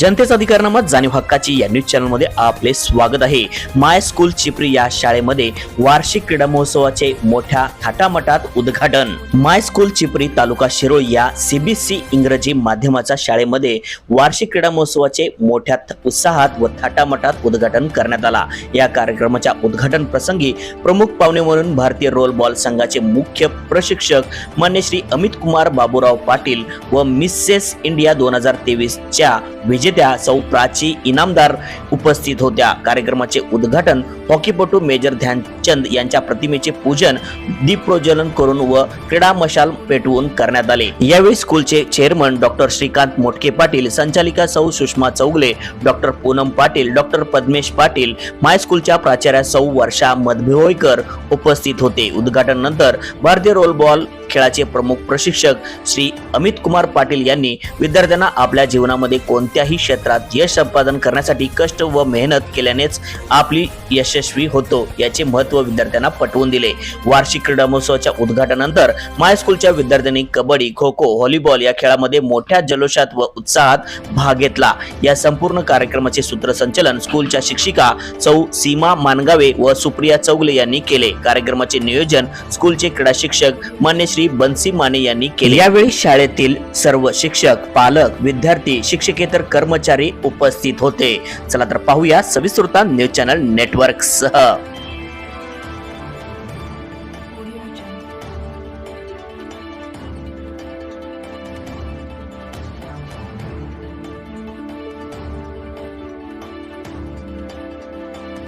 जनतेचा अधिकारनामा जाणीव हक्काची या न्यूज चॅनलमध्ये आपले स्वागत आहे. माय स्कूल चिपरी या शाळेमध्ये वार्षिक क्रीडा महोत्सवाचे मोठ्या थाटामाटात उद्घाटन. माय स्कूल चिपरी तालुका शिरोळ या सीबीसी इंग्रजी माध्यमाच्या शाळेमध्ये वार्षिक क्रीडा महोत्सवाचे मोठ्या उत्साहात व थाटामाटात उद्घाटन करण्यात आला. या कार्यक्रमाच्या उद्घाटन प्रसंगी प्रमुख पाहुणे म्हणून भारतीय रोल बॉल संघाचे मुख्य प्रशिक्षक मान्य श्री अमित कुमार बाबूराव पाटील व मिसेस इंडिया दोन हजार तेवीसच्या विजेत्या सौ प्राची इनामदार उपस्थित होत्या. कार्यक्रमाचे उद्घाटन हॉकीपटू मेजर ध्यानचंद यांच्या प्रतिमेचे पूजन दीप प्रज्वलन करून व क्रीडा मशाल पेटवून करण्यात आले. यावेळी स्कूलचे चेअरमन डॉक्टर श्रीकांत मोटके पाटील संचालिका Sau Sushma Chougale doctor Poonam Patil doctor Padmesh Patil my स्कूलच्या प्राचार्या सौ वर्षा मधभिवळकर उपस्थित होते. उद्घाटन नंतर भारतीय रोल बॉल खेळाचे प्रमुख प्रशिक्षक श्री अमित कुमार पाटील यांनी विद्यार्थ्यांना आपल्या जीवनामध्ये कोणत्याही क्षेत्रात यश संपादन करण्यासाठी कष्ट व मेहनत केल्यानेच आपली यशस्वी होतो याचे महत्त्व विद्यार्थ्यांना पटवून दिले. वार्षिक क्रीडा महोत्सवाच्या उद्घाटनानंतर माय स्कूलच्या विद्यार्थ्यांनी कबड्डी खो खो व्हॉलीबॉल या खेळामध्ये मोठ्या जल्लोषात व उत्साहात भाग घेतला. या संपूर्ण कार्यक्रमाचे सूत्रसंचलन स्कूलच्या शिक्षिका चौ सीमा मानगावे व सुप्रिया चौगले यांनी केले. कार्यक्रमाचे नियोजन स्कूलचे क्रीडा शिक्षक मान्य श्री बन्सी माने यांनी केले. यावेळी शाळेतील सर्व शिक्षक पालक विद्यार्थी शिक्षकेतर कर्मचारी उपस्थित होते. चला तर पाहूया सविस्तृता न्यूज चॅनल नेटवर्क सह